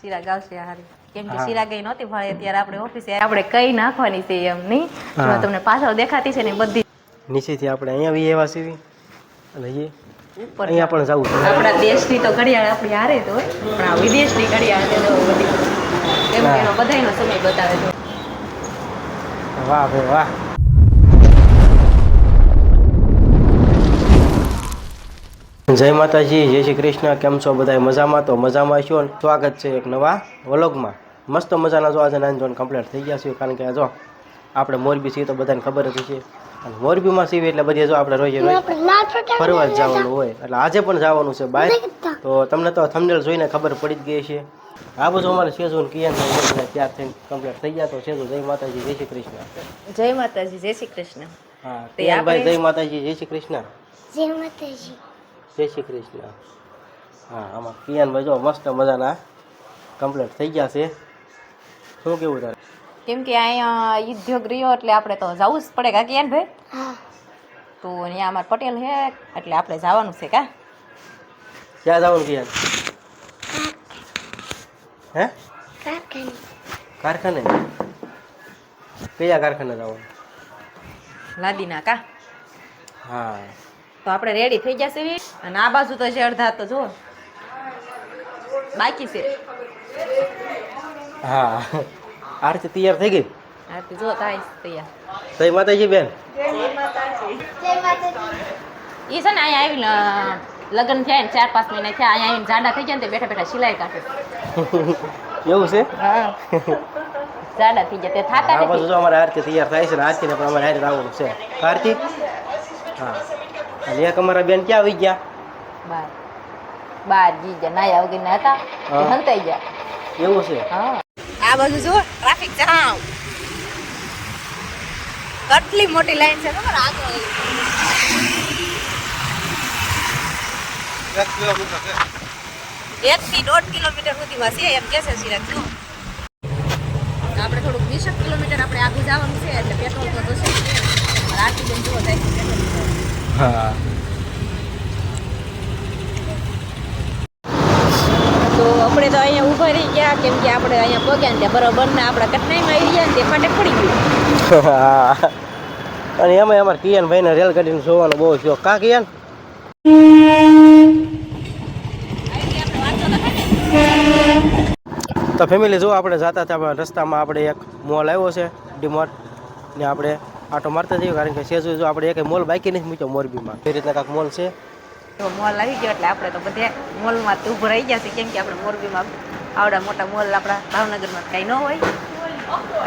શીરા ગાવશે હારી. કેમ કે શીરા ગઈ નહોતી ભાડે ત્યારે આપણે ઓફિસે આપણે કઈ નાખવાની છે એમ નહીં. જો તમને પાછળ દેખાતી છે ને બધી નીચેથી આપણે અહીંયા બી એવા સીવી. અને ઉપર અહીંયા પણ જવું છે. આપણા દેશની તો ઘડિયાળ આપણી હારે તો પણ આ વિદેશની ઘડિયાળ છે તો બધી. કે એનો બધાયનો સમય બતાવે છે. વાહ ભાઈ વાહ. જય માતાજી જય શ્રી કૃષ્ણ કેમ છો બધા મજામાં? તો મજામાં છો સ્વાગત છે એક નવા વ્લોગમાં. મસ્ત મજાના જો આજે નાન જોન કમ્પ્લીટ થઈ ગયા છે કારણ કે જો આપણે મોરબી છીએ તો બધાને ખબર જ છે અને મોરબીમાં છીએ એટલે બધી જો આપણે રોજે રોજ ફરવા જ જવાનું હોય. એટલે આજે પણ જવાનું છે બહાર. તો તમને તો થંબનેલ જોઈને ખબર પડી જ ગઈ છે આ બધું અમારે ને કિયાન ત્યાર થઈને કમ્પ્લીટ થઈ ગયા. તો સેજુ જય માતાજી જય શ્રી કૃષ્ણ. જય માતાજી જય શ્રી કૃષ્ણ. હા તે કિયાનભાઈ જય માતાજી જય શ્રી કૃષ્ણ. જય માતાજી. જય શ્રી કૃષ્ણ. હા આમાં કિયાનભાઈ જો મસ્ત મજાના કમ્પ્લીટ થઈ ગયા છે. શું કેવું તારે? કેમ કે અહીંયા યુદ્ધ ગૃહ એટલે આપણે તો જવું જ પડે કા કિયાન ભાઈ હા. તો અહીંયા અમાર પટેલ હે એટલે આપણે જવાનું છે કા? ક્યાં જવાનું કિયાન? હે? કાકાની કારખાને? કયા કારખાને જવાનું? લાદીના કા? હા. તો આપણે રેડી થઈ ગયા છે અને આ બાજુ તો છે અડધા તો જો બાકી છે. હા. આરતી તૈયાર થઈ ગઈ? આરતી જો થાય તૈયાર. જય માતાજી બેન. જય માતાજી. એ છે ને અહીંયા આવીને લગ્ન થયા ને ચાર પાંચ મહિના થયા અહીંયા આવીને જાડા થઈ ગયા ને બેઠા બેઠા સિલાઈ કાઢે. એવું છે? હા. જાડા થઈ ગયા. તે થાકા નથી. જો અમારે આરતી તૈયાર થાય છે ને આરતીને પણ અમારે હારે આવવાનું છે. આરતી? હા. અને એક અમારા બેન ક્યાં આવી ગયા? બાર. બાર જી ગયા. નાયા વગર હતા. તે હંતાઈ ગયા. એવું છે? હા. આ બાજુ જો ટ્રાફિક જામ. કેટલી મોટી લાઈન છે ખબર? આગળ એક થી દોઢ કિલોમીટર સુધીમાં છે એમ કે છે સિરાજ જો આપણે થોડુંક વીસેક કિલોમીટર આપણે આગળ જવાનું છે એટલે પેટ્રોલ તો. પણ આરતી બેન જુઓ થાય હા. તો આપણે તો અહીંયા ઊભા રહી ગયા, કેમ કે આપણે અહીંયા પગ્યા ને બરોબર ને આપણા કટનાઈમાં આવી ગયા ને તે ફાટક પડી ગયું. હા. અને એમાં અમારા કિયાન ભાઈને રેલગાડીને જોવાનો બહુ શોખ કા કિયાન? તો ફેમિલી જો આપણે જતા હતા રસ્તામાં આપણે એક મોલ આવ્યો છે ડીમાર્ટ ને આપણે આટો મારતા જઈએ કારણ કે સેજુ જો આપણે એક મોલ બાકી નથી મૂક્યો મોરબીમાં. એ રીતના કાંક મોલ છે. તો મોલ આવી ગયો એટલે આપણે તો બધે મોલમાં તો ઊભા રહી ગયા છે કેમ કે આપણે મોરબીમાં આવડા મોટા મોલ આપણા ભાવનગરમાં કાંઈ ન હોય.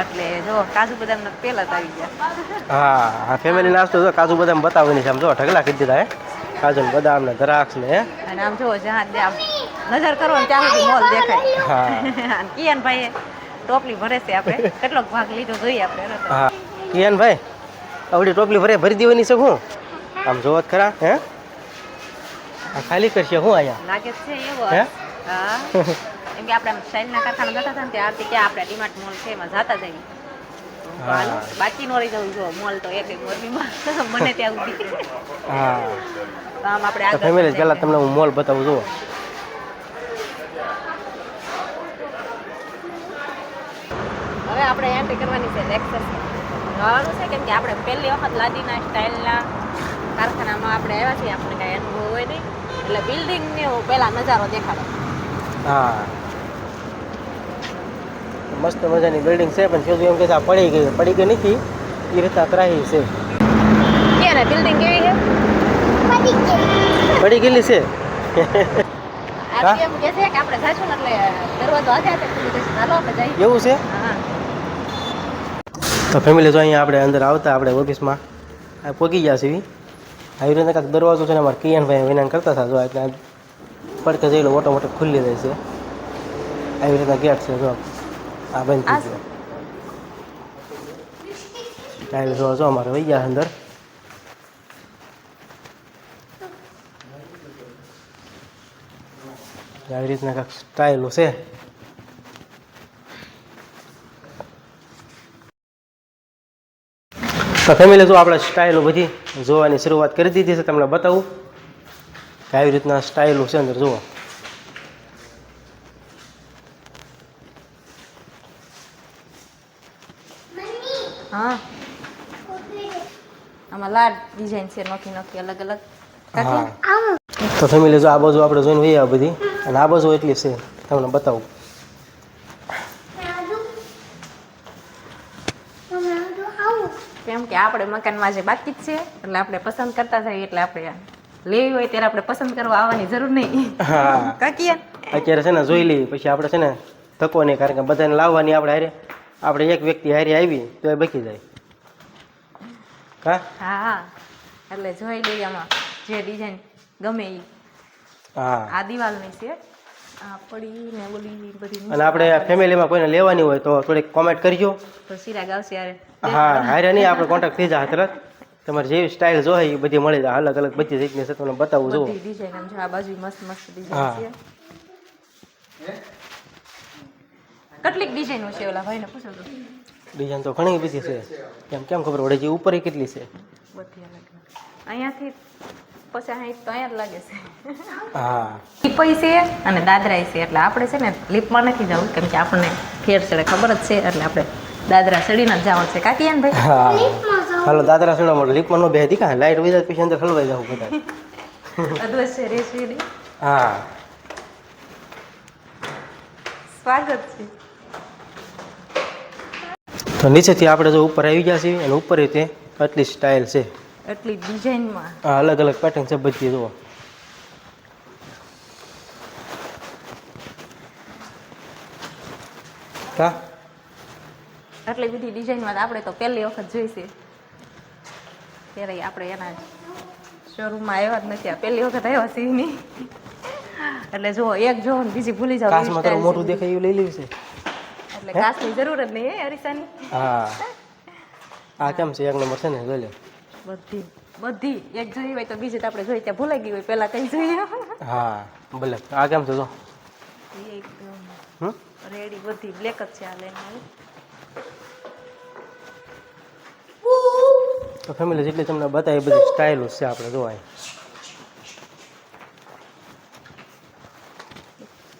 એટલે જો કાજુ બદામ પહેલા જ આવી ગયા. હા હા ફેમિલી નાસ્તો જો કાજુ બદામ બતાવવાની છે આમ જો ઢગલા કરી દીધા હે. કાજુ ને બદામ ને દ્રાક્ષ ને અને આમ જો જ્યાં આમ નજર કરો ને ત્યાં સુધી મોલ દેખાય. હા. કિયાન ભાઈએ ટોપલી ભરે છે આપણે. કેટલોક ભાગ લીધો જોઈએ આપણે. હા. કિયાન ભાઈ આવડી ટોપલી ભરે ભરી દેવાની છે હું? આમ જોવો ખરા હે? આ ખાલી કરશે હું અહીંયા? લાગે છે એવો હે? હા. કેમ કે આપણે સાઈડના કારખાના જતા હતા ને ત્યાં ક્યાં આપણે ડીમાર્ટ મોલ છે એમાં જતા જઈએ. બાકી નો રહી જવું જો મોલ તો એક એક મોરબીમાં. મને ત્યાં ઊભી હા. આમ આપણે આગળ ફેમિલી પહેલા તમને હું મોલ બતાવું જો હવે આપણે એન્ટ્રી કરવાની છે લેક્ચર જવાનું છે કેમ કે આપણે પહેલી વખત લાદીના સ્ટાઇલના કારખાનામાં આપણે આવ્યા છીએ આપણે કાંઈ અનુભવ હોય નહીં. એટલે બિલ્ડિંગનો પહેલા નજારો દેખાડો. હા. મસ્ત મજાની બિલ્ડિંગ છે પણ શું એમ કે આ પડી ગઈ પડી ગઈ નથી એ રીતના ત્રાહી છે. ક્યાં ને બિલ્ડિંગ કેવી છે? પડી ગયેલી છે? આ એમ કે છે કે આપણે જાશું ને એટલે દરવાજો હજાર ખુલી જશે. ચાલો આપણે જઈએ. એવું છે? તો ફેમિલી જો અહીંયા આપણે અંદર આવતા, આપણે ઓફિસમાં, આ પોગી ગયા છીએ. આવી રીતે કાંઈક દરવાજો છે ને અમારે કિયાનભાઈ વિનાન કરતા હતા, જો એટલે પડકે જઈ લો મોટો ખુલ્લી જાય છે. આવી રીતના ગેટ છે, જો. આ બંધ થઈ ગયો. ટાઈલ જો જો અમારે વહી ગયા અંદર. આવી રીતના કાંઈક સ્ટાઇલો છે. ફેમિલી જો આપણે સ્ટાઇલો બધી જોવાની શરૂઆત કરી દીધી છે તમને બતાવું કે આવી રીતના સ્ટાઇલો છે અંદર જુઓ. હા. આમાં લાડ ડિઝાઇન છે નોખી નોખી અલગ અલગ. તો ફેમિલી જો આ બાજુ આપણે જોઈને હોઈએ આ બધી. અને આ બાજુ એટલી છે તમને બતાવું. કેમ કે આપણે મકાનમાં જે બાકી જ છે એટલે આપણે પસંદ કરતા જઈએ એટલે આપણે લેવી હોય ત્યારે આપણે પસંદ કરવા આવવાની જરૂર નહીં. કાકી? અત્યારે છે ને જોઈ લઈએ પછી આપણે છે ને ધક્કો નહીં કારણ કે બધાને લાવવાની આપણે હારે આપણે એક વ્યક્તિ હારે આવી તો એ બકી જાય. હા? હા એટલે જોઈ લઈએ આમાં જે ડિઝાઇન ગમે એ હા. આ દિવાલની છે. અને આપણે ફેમિલીમાં કોઈને લેવાની હોય તો થોડીક કોમેન્ટ કરજો. હા હારે નહીં આપણે કોન્ટેક્ટ થઈ જાય તરત તમારે જેવી સ્ટાઇલ જોઈએ એ બધી મળી જાય. અલગ અલગ બધી રીતની છે તમને બતાવું જો. હા. કેટલીક ડિઝાઇનો છે ઓલા ભાઈને પૂછો ડિઝાઇન તો ઘણી બધી છે. કેમ કેમ ખબર પડે? જે ઉપર કેટલી છે? બધી અલગ અલગ. અહીંયાથી પછી અહીં તો અહીંયા જ લાગે છે. હા. લીપઈ છે અને દાદરાય છે એટલે આપણે છે ને લીપમાં નથી જવું કેમ કે આપણને ફેર ચડે ખબર જ છે એટલે આપણે દાદરા ચડીને જ જવાનું છે. કાકી એમ ભાઈ? હા. હાલો દાદરા સણા મળે લીપમાં નો બે કા લાઈટ વઈ જાય પછી અંદર હલવાઈ જવું બધા. અદવસ છે રેસવી હા. સ્વાગત છે. તો નીચેથી આપણે જો ઉપર આવી ગયા છીએ અને ઉપર તે આટલી સ્ટાઇલ છે. એટલી ડિઝાઇનમાં હા અલગ અલગ પેટર્ન છે બધી જુઓ. કા? આટલી બધી ડિઝાઇનમાં આપણે તો પહેલી વખત જોઈશે ત્યારે આપણે એના શોરૂમમાં આવ્યા જ નથી. આ પહેલી વખત આવ્યા સિંહની એટલે જુઓ એક જો બીજી ભૂલી જાવ કાચમાં થોડું મોટું દેખાય એવું લઈ લેવું છે. એટલે કાચની જરૂર જ નહીં હે અરીસાની હા. આ કેમ છે? એક નંબર છે ને જોઈ લે બધી બધી. એક જોઈ હોય તો બીજી તો આપણે જોઈ ત્યાં ભૂલાઈ ગઈ હોય પહેલા કઈ જોઈએ હા ભલે. આ કેમ છે એકદમ રેડી બધી બ્લેક જ છે આ લઈને તો ફેમિલી જેટલી તમને બતાવી બધી સ્ટાઇલો છે આપણે જોવાય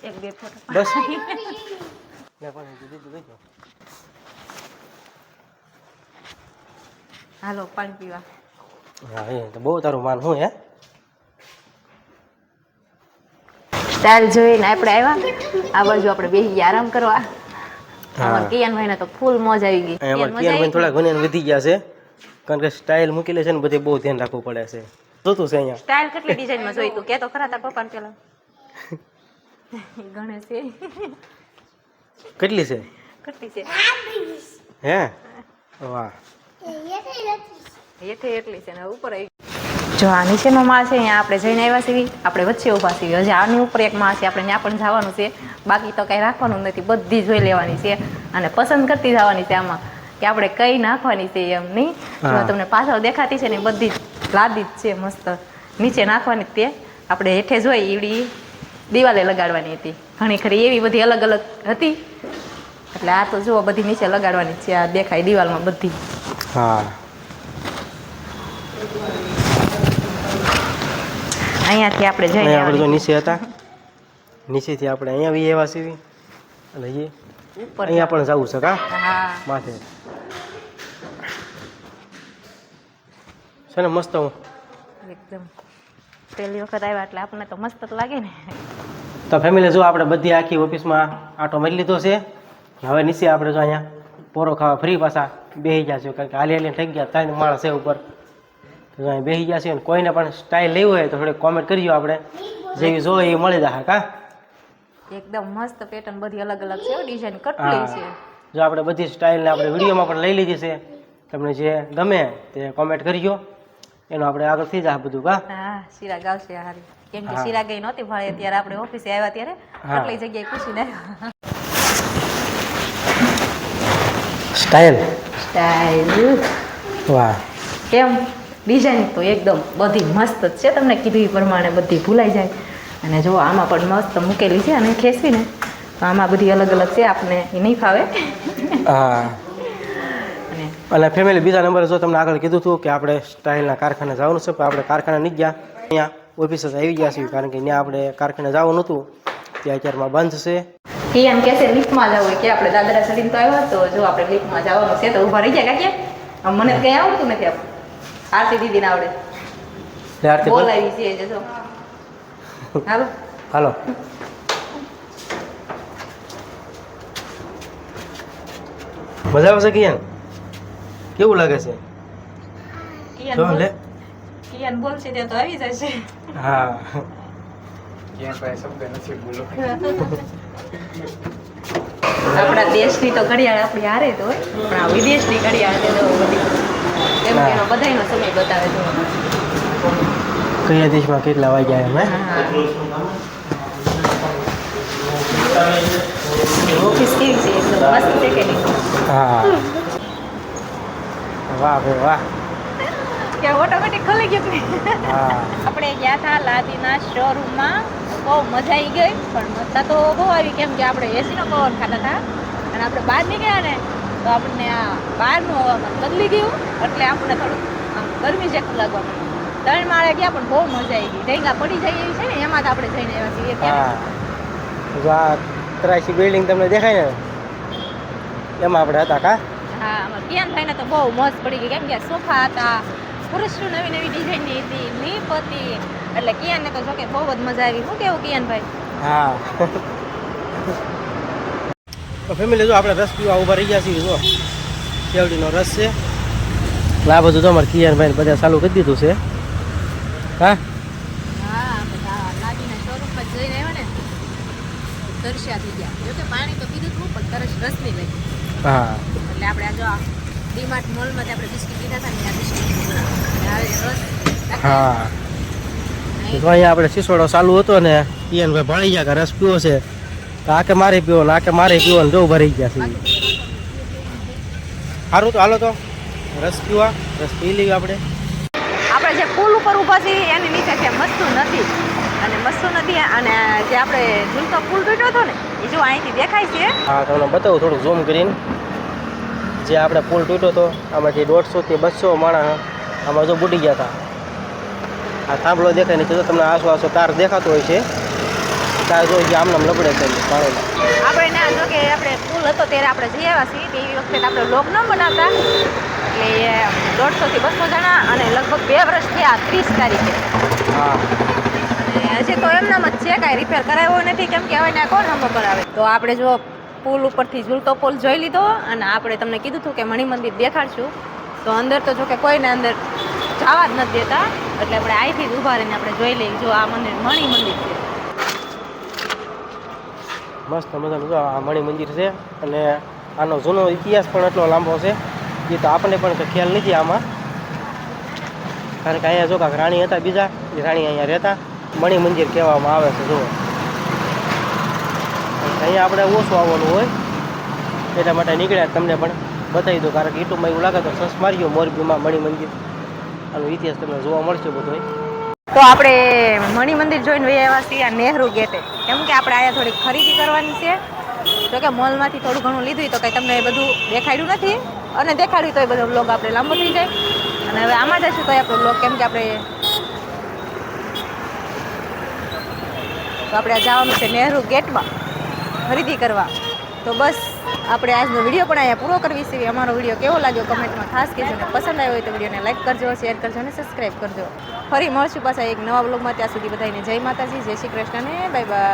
એક બે ફોટો બસ લે પણ દીદી તો જોઈજો. હાલો પાણી પીવા હા એ તો બહુ તારું માન હું હે સ્ટાઇલ જોઈને આપણે આવ્યા આ બાજુ આપણે બેસી ગયા આરામ કરવા. અમાર કિયાન ભાઈને તો ફૂલ મોજ આવી ગઈ અહીંયા કિયાન મજા આવી ભાઈ થોડા ઘણી વધી ગયા છે કારણ કે સ્ટાઇલ મૂકેલી છે ને બધી બહુ ધ્યાન રાખવું પડે છે જોતું છે અહીંયા સ્ટાઇલ કેટલી ડિઝાઇનમાં જોઈતું કે તો ખરા તાર પપ્પાને પેલા ગણેશ છે કેટલી છે કેટલી છે હે વાહ હેઠે એટલી છે ને ઉપર જો આ નીચેનો માળ છે અહીંયા આપણે જઈને આવ્યા છીએ. આપણે વચ્ચે ઊભા છીએ. હજી આની ઉપર એક માં છે આપણે ત્યાં પણ જવાનું છે. બાકી તો કાંઈ રાખવાનું નથી બધી જોઈ લેવાની છે. અને પસંદ કરતી જવાની છે આમાં કે આપણે કઈ નાખવાની છે એમ નહીં. જો તમને પાછળ દેખાતી છે ને બધી જ લાદી જ છે મસ્ત. નીચે નાખવાની તે. આપણે હેઠે જોઈ ઈડી દિવાલે લગાડવાની હતી. ઘણી ખરી એવી બધી અલગ અલગ હતી. એટલે આ તો જુઓ બધી નીચે લગાડવાની છે. આ દેખાય દિવાલમાં બધી. હા અહીંયાથી આપણે જઈને આપણે જો. નીચે હતા. નીચેથી આપણે અહીંયા બી એવા સીવી એટલે એ ઉપર અહીંયા પણ જવું છે કા? હા. માથે છે ને મસ્ત હું. એકદમ. પહેલી વખત આવ્યા એટલે આપણને તો મસ્ત જ લાગે ને. તો ફેમિલી જો આપણે બધી આખી ઓફિસમાં આટો મારી લીધો છે. હવે નીચે આપણે જો અહીંયા પોરો ખાવા ફ્રી પાછા. બેસી છે. કારણ કે હાલી હાલીને થઈ ગયા ત્રણ માણસ છે ઉપર. તો બેસી ગયા છે અને કોઈને પણ સ્ટાઇલ લેવી હોય તો થોડી કોમેન્ટ કરજો આપણે. જેવી જોઈએ એ મળી જાય કા એકદમ મસ્ત પેટર્ન બધી અલગ અલગ છે ડિઝાઇન કટલી છે. જો આપણે બધી સ્ટાઇલને આપણે વિડીયોમાં પણ લઈ લીધી છે. તમને જે ગમે તે કોમેન્ટ કરજો. એનો આપણે આગળથી જ આ બધું કા હા સિરાગ આવશે હારી. કેમ કે હા. ગઈ નહોતી ભાડે ત્યારે આપણે ઓફિસે આવ્યા ત્યારે આટલી જગ્યાએ પૂછીને સ્ટાઇલ વાહ. કેમ? ડિઝાઇન તો એકદમ બધી મસ્ત જ છે. તમને કીધું એ પ્રમાણે બધી ભૂલાઈ જાય. અને જો આમાં પણ મસ્ત મૂકેલી છે અને ખેંચીને તો આમાં બધી અલગ અલગ છે. આપને એ નહીં ફાવે. હા. અને ફેમિલી બીજા નંબરે જો તમને આગળ કીધું હતું કે આપણે સ્ટાઇલના કારખાને જવાનું છે પણ આપણે કારખાને નહીં ગયા. અહીંયા ઓફિસ જ આવી ગયા છીએ કારણ કે ત્યાં આપણે કારખાને જવાનું હતું. ત્યાં અત્યારમાં બંધ છે. કે એમ કે છે લિફ્ટમાં જવું હોય કે આપણે દાદરા ચડીને તો આવ્યો તો જો આપણે લિફ્ટમાં જવાનું છે તો ઊભા રહી ગયા કાંઈ આમ મને તો કંઈ આવડતું નથી આપણું આરતી દીદીને આવડે. બોલ. બોલાવી છે જે જો. હાલો. હાલો. મજા આવશે કિયાન? કેવું લાગે છે? કિયાન બોલ- લે. કિયાન બોલશે ત્યાં તો આવી જશે. હા. આપણા દેશની તો ઘડિયાળ આપણી હારે તો હોય. પણ આ વિદેશની ઘડિયાળ છે તો બધી. એમ કે એનો બધાયનો સમય બતાવે છે કયા દેશમાં કેટલા વાગ્યા એમ ઓફિસ કેવી છે? એકદમ મસ્ત છે કે નહીં? હા. વાહ ભાઈ વાહ. કે ઓટોમેટિક ખુલી ગયું આપણે ગયા હતા લાદીના શોરૂમમાં બહુ મજા આવી ગઈ પણ મજા તો બહુ આવી કેમ કે આપણે એસીનો પવન ખાતા હતા અને આપણે બહાર નીકળ્યા ને તો આપણને આ બહારનું હવામાન બદલી ગયું એટલે આપણને થોડું આમ ગરમી જેવું લાગવા માંડ્યું. ત્રણ માળે ગયા પણ બહુ મજા આવી ગઈ. ઢેંગા પડી જાય એવી છે ને એમાં તો આપણે જઈને આવ્યા છીએ હા. ત્રાસી બિલ્ડિંગ તમને દેખાય ને? એમાં આપણે હતા કા? હા આમાં ક્યાં થાય ને તો બહુ મોજ પડી ગઈ. કેમ કે સોફા હતા પુરુષનું નવી નવી ડિઝાઇનની હતી લીપ હતી. એટલે કિયાનને તો જોકે બહુ જ મજા આવી. શું કેવું કિયાનભાઈ? હા. તો ફેમિલી જો આપણે રસ પીવા ઊભા રહી ગયા છીએ જો. કેવડીનો રસ છે. આ બધું તો અમારે કિયાનભાઈ બધા ચાલુ કરી દીધું છે. હા? હા બધા લાગીને શોરૂમમાં જઈને આવ્યા ને તરસ્યા થઈ ગયા. જો કે પાણી તો પીધું હતું પણ તરસ રસ નહીં લાગી હા. એટલે આપણે આ જો આ ડીમાર્ટ મોલમાં આપણે બિસ્કિટ લીધા હતા ને આ બિસ્કિટ હા. તો અહીંયા આપણે સિસોડો ચાલુ હતો ને કિયાનભાઈ ભણી ગયા કે રસ પીવો છે. તો આકે મારે પીવો ને આ મારે પીવો ને જો ભરી ગયા છે. સારું તો હાલો તો રસ પીવા રસ પી લઈએ આપણે. આપણે જે પુલ ઉપર ઊભા છીએ એની નીચે છે મસ્તુ નદી. અને મસ્તુ નદી અને જે આપણે ઝૂલતો પુલ તૂટ્યો હતો ને એ જો અહીંથી દેખાય છે. હા તમને બતાવું થોડું ઝૂમ કરીને. જે આપણે પુલ તૂટ્યો હતો આમાંથી દોઢસોથી બસો માણસ આમાં જો બુડી ગયા હતા. આ થાંભલો દેખાય નહીં તો તમને આસો આસો તાર દેખાતો હોય છે તાર જો જે આમનામ લબડે છે પાણીમાં આપણે ના જો કે આપણે પુલ હતો ત્યારે આપણે જઈ આવ્યા છીએ તે એ વખતે આપણે લોક ન બનાવતા. એટલે દોઢસોથી બસો જણા અને લગભગ બે વર્ષ થયા ત્રીસ તારીખે. હા. હજી તો એમનામ જ છે કાંઈ રિપેર કરાવ્યો નથી કેમ કે હવે ત્યાં કોણ નંબર કરાવે? તો આપણે જો પુલ ઉપરથી ઝૂલતો પુલ જોઈ લીધો અને આપણે તમને કીધું હતું કે મણિ મંદિર દેખાડશું. તો અંદર તો જો કે કોઈને અંદર જવા જ નથી દેતા, એટલે આપણે અહીંથી જ ઊભા રહીને આપણે જોઈ લઈએ જો આ મંદિર મણિ મંદિર છે. મસ્ત મજાનું જો આ મણિ મંદિર છે અને આનો જૂનો ઇતિહાસ પણ એટલો લાંબો છે, એ તો આપણને પણ ખ્યાલ નથી આમાં. કારણ કે અહીંયા જો કાંક રાણી હતા બીજા, એ રાણી અહીંયા રહેતા. મણિ મંદિર કહેવામાં આવે છે, જુઓ. અહીંયા આપણે ઓછું આવવાનું હોય, એટલા માટે નીકળ્યા તમને પણ બતાવી દો કારણ કે યુટ્યુબમાં એવું લાગે તો સસ માર્યો મોરબીમાં મણી મંદિર. આનો ઇતિહાસ તમને જોવા મળશે બધો તો આપણે મણિમંદિર જોઈને વહી આવ્યા છીએ આ નહેરુ ગેટે. કેમ કે આપણે અહીંયા થોડી ખરીદી કરવાની છે. જો કે મોલમાંથી થોડું ઘણું લીધું તો કંઈ તમને બધું દેખાડ્યું નથી. અને દેખાડ્યું તો એ બધો બ્લોગ આપણે લાંબો થઈ જાય. અને હવે આમાં જશું તો આપણો બ્લોગ કેમ કે આપણે તો આપણે જવાનું છે નહેરુ ગેટમાં. ખરીદી કરવા. તો બસ આપણે આજનો વીડિયો પણ અહીંયા પૂરો કરવી છે. અમારો વીડિયો કેવો લાગ્યો કમેન્ટમાં ખાસ કહેજો અને પસંદ આવ્યો હોય તો વિડીયોને લાઈક કરજો, શેર કરજો અને સબસ્ક્રાઈબ કરજો. ફરી મળશું પાછા એક નવા બ્લોગમાં ત્યાં સુધી બધાને જય માતાજી, જય શ્રી કૃષ્ણ ને બાય બાય.